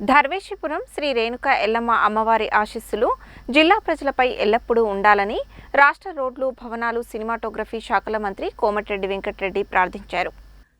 ధర్వేషిపురం శ్రీ రేణుక ఎల్లమ్మ అమ్మవారి ఆశీస్సులు జిల్లా ప్రజలపై ఎల్లప్పుడూ ఉండాలని రాష్ట్ర రోడ్లు భవనాలు సినిమాటోగ్రఫీ శాఖల మంత్రి కోమటిరెడ్డి వెంకటరెడ్డి ప్రార్థించారు.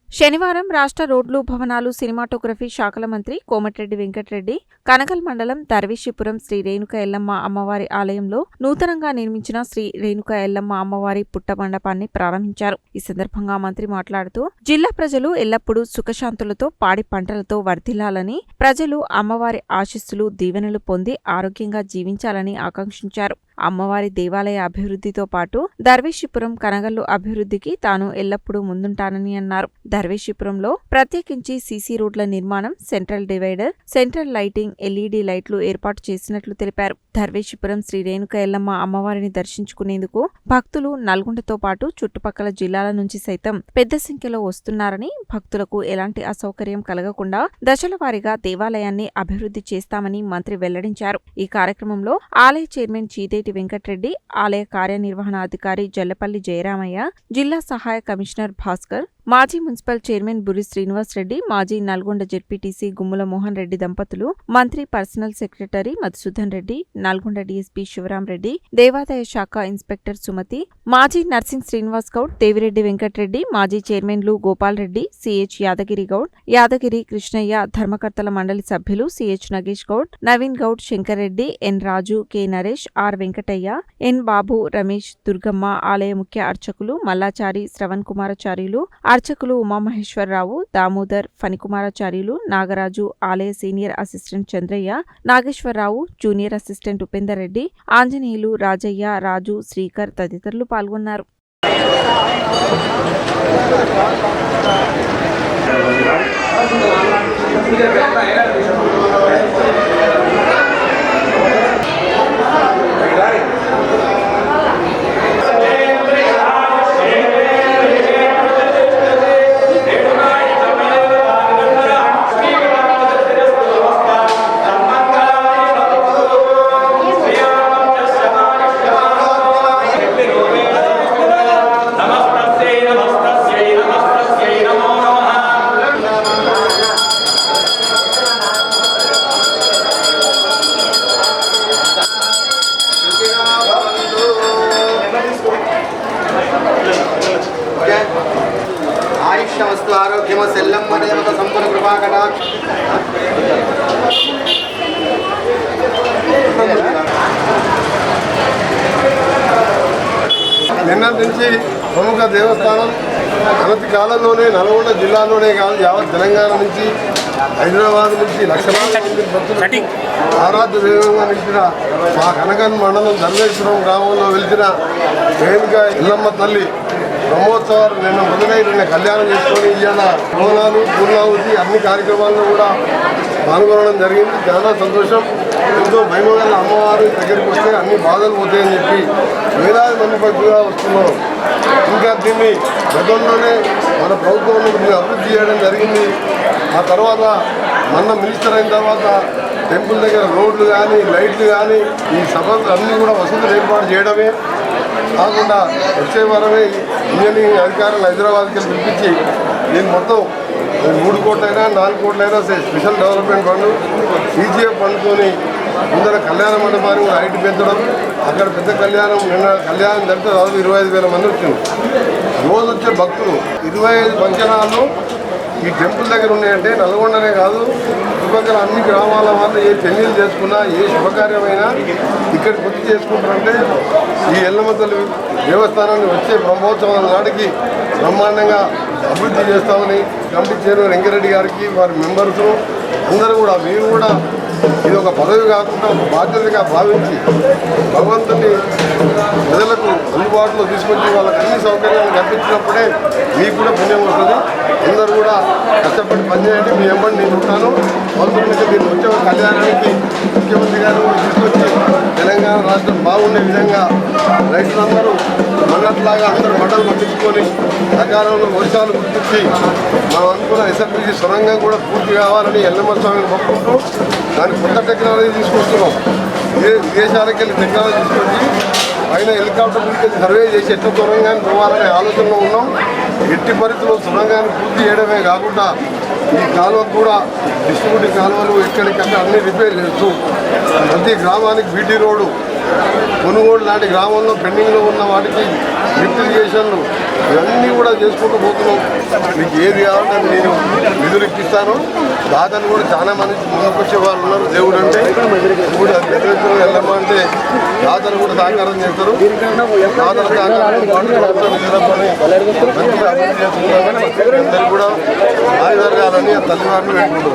శనివారం రాష్ట్ర రోడ్లు భవనాలు సినిమాటోగ్రఫీ శాఖల మంత్రి కోమటిరెడ్డి వెంకటరెడ్డి కనకల్ మండలం దర్వేశిపురం శ్రీ రేణుక ఎల్లమ్మ అమ్మవారి ఆలయంలో నూతనంగా నిర్మించిన శ్రీ రేణుక ఎల్లమ్మ అమ్మవారి పుట్ట మండపాన్ని ప్రారంభించారు. ఈ సందర్భంగా మంత్రి మాట్లాడుతూ జిల్లా ప్రజలు ఎల్లప్పుడూ సుఖశాంతులతో పాడి పంటలతో వర్ధిల్లాలని ప్రజలు అమ్మవారి ఆశీస్సులు దీవెనలు పొంది ఆరోగ్యంగా జీవించాలని ఆకాంక్షించారు. అమ్మవారి దేవాలయ అభివృద్ధితో పాటు దర్వేశిపురం కనగల్లు అభివృద్ధికి తాను ఎల్లప్పుడూ ముందుంటానని అన్నారు. దర్వేశిపురంలో ప్రత్యేకించి సీసీ రోడ్ల నిర్మాణం central divider central lighting LED లైట్లు ఏర్పాటు చేసినట్లు తెలిపారు. దర్వేశిపురం శ్రీ రేణుక ఎల్లమ్మ అమ్మవారిని దర్శించుకునేందుకు భక్తులు నల్గొండతో పాటు చుట్టుపక్కల జిల్లాల నుంచి సైతం పెద్ద సంఖ్యలో వస్తున్నారని భక్తులకు ఎలాంటి అసౌకర్యం కలగకుండా దశల వారీగా దేవాలయాన్ని అభివృద్ధి చేస్తామని మంత్రి వెల్లడించారు. ఈ కార్యక్రమంలో ఆలయ చైర్మన్ చీదే చీదేటి వెంకట్రెడ్డి ఆలయ కార్యనిర్వహణాధికారి జల్లపల్లి జయరామయ్య జిల్లా సహాయ కమిషనర్ భాస్కర్ మాజీ మున్సిపల్ చైర్మన్ బురి శ్రీనివాస్ రెడ్డి మాజీ నల్గొండ జెడ్పీటీసీ గుమ్ముల మోహన్ రెడ్డి దంపతులు మంత్రి personal secretary Madhusudan Reddy Nalgonda DSP Shivaram Reddy దేవాదాయ శాఖ ఇన్స్పెక్టర్ సుమతి మాజీ నర్సింగ్ శ్రీనివాస్ గౌడ్ దేవిరెడ్డి వెంకట్రెడ్డి మాజీ చైర్మన్లు గోపాల్ రెడ్డి సిహెచ్ యాదగిరి గౌడ్ యాదగిరి కృష్ణయ్య ధర్మకర్తల మండలి సభ్యులు CH Nagesh Goud Naveen Goud Shankar Reddy N Raju K Naresh R Venkataiah N Babu Ramesh Durgamma ఆలయ ముఖ్య అర్చకులు మల్లాచారి శ్రవణ్ కుమారాచార్యులు అర్చకులు ఉమామహేశ్వరరావు దామోదర్ ఫణికుమారాచార్యులు నాగరాజు ఆలయ senior assistant Chandraiah Nageswararao junior assistant Upender Reddy Anjaneyulu Rajaiah Raju Srikar తదితరులు పాల్గొన్నారు. దేవత సంపూర్ణ కృపాకటాక్ష. నిన్న నుంచి ప్రముఖ దేవస్థానం అనతి కాలంలోనే నల్గొండ జిల్లాలోనే కాదు యావత్ తెలంగాణ నుంచి హైదరాబాద్ నుంచి లక్షలాది మంది భక్తులు ఆరాధ్య దైవంగా నిలిచిన మా కనకన్ మండలం ధర్మేశ్వరం గ్రామంలో వెలిచిన రేణుక ఇల్లమ్మ తల్లి బ్రహ్మోత్సవాలు నిన్న మొదలై నిన్న కళ్యాణం చేసుకొని ఇవాళ బోనాలు పూర్ణాహుతి అన్ని కార్యక్రమాల్లో కూడా పాల్గొనడం జరిగింది. చాలా సంతోషం. ఎంతో భయమగల అమ్మవారి దగ్గరికి వస్తే అన్ని బాధలు పోతాయని చెప్పి వేలాది మంది భక్తులుగా వస్తున్నాం ఇంకా దీన్ని గతంలోనే మన ప్రభుత్వం అభివృద్ధి చేయడం జరిగింది. ఆ తర్వాత మొన్న మినిస్టర్ అయిన తర్వాత టెంపుల్ దగ్గర రోడ్లు కానీ లైట్లు కానీ ఈ సభలు అన్నీ కూడా వసతులు ఏర్పాటు చేయడమే. కాకుండా వచ్చే వారమే ఇంజనీరింగ్ అధికారులు హైదరాబాద్కి వెళ్ళి పిలిపించి నేను మొత్తం మూడు కోట్లైనా నాలుగు కోట్లైనా సరే స్పెషల్ డెవలప్మెంట్ ఫండ్ ఈజీఎఫ్ ఫండ్తోని ముందర కళ్యాణ మండపాన్ని కూడా హైట్ పెంచడం అక్కడ పెద్ద కళ్యాణం నిన్న కళ్యాణం జరిపితే దాదాపు ఇరవై ఐదు వేల మంది వచ్చింది రోజు వచ్చే భక్తులు. ఇరవై ఐదు పంచనాలు ఈ టెంపుల్ దగ్గర ఉన్నాయంటే నల్గొండనే కాదు చుట్టుపక్కల అన్ని గ్రామాల వాళ్ళు ఏ పెళ్ళిళ్ళు చేసుకున్నా ఏ శుభకార్యమైనా ఇక్కడ గుర్తు చేసుకుంటారంటే ఈ ఎల్లమ్మ తల్లి దేవస్థానాన్ని వచ్చే బ్రహ్మోత్సవం నాటికి బ్రహ్మాండంగా అభివృద్ధి చేస్తామని కమిటీ చైర్మన్ వెంకరెడ్డి గారికి వారి మెంబర్స్ అందరూ కూడా మీరు కూడా ఇది ఒక పదవి కాకుండా ఒక బాధ్యతగా భావించి భగవంతుని ప్రజలకు అందుబాటులో తీసుకొచ్చి వాళ్ళకి అన్ని సౌకర్యాలు కల్పించినప్పుడే మీకు కూడా పుణ్యం వస్తుంది. అందరూ కూడా కష్టపడి పనిచేయండి. మీ ఎంబడి నేను ఉంటాను. భగవంతునికి మీరు వచ్చే కళ్యాణానికి ముఖ్యమంత్రి గారు తీసుకొచ్చి తెలంగాణ రాష్ట్రం బాగుండే విధంగా రైతులందరూ మన్నట్లాగా అందరూ మంటలు పట్టించుకొని సకాలంలో వర్షాలు గుర్తించి మనం అనుకున్న ఎస్ఎఫ్జీ సొరంగం కూడా పూర్తి కావాలని ఎల్లమ్మ స్వామిని మొక్కుంటూ దానికి కొత్త టెక్నాలజీ తీసుకొస్తున్నాం. ఏ విదేశాలకు వెళ్ళి టెక్నాలజీ తీసుకొచ్చి పైన హెలికాప్టర్ గురించి సర్వే చేసి ఎట్లా సొరంగాన్ని పోవాలనే ఆలోచనలో ఉన్నాం. ఎట్టి పరిస్థితుల్లో సొరంగాన్ని పూర్తి చేయడమే కాకుండా ఈ కాలువకు కూడా డిస్ట్రిబ్యూటింగ్ కాలువలు ఎక్కడికక్కడ అన్ని రిపేర్ చేస్తూ ప్రతి గ్రామానికి బీటీ రోడ్డు కొనుగోలు లాంటి గ్రామంలో పెండింగ్లో ఉన్న వాటికి లిఫ్ట్ ఇవన్నీ కూడా చేసుకుంటూ పోతున్నాం. మీకు ఏది కావాలంటే అది నేను నిధులు ఇప్పిస్తాను. దాదాపు కూడా చాలా మంది ముందుకొచ్చే వాళ్ళు ఉన్నారు. దేవుడు అంటే ఇప్పుడు అధ్యక్షులు వెళ్ళమ్మా అంటే దాతలు కూడా సహకారం చేస్తారు. దాతల సహకారం పాటు నిలబడి మంచిగా అభివృద్ధి చేసుకుంటామని అందరికీ కూడా ఆయుధాలు తల్లివారిని పెట్టుకుంటారు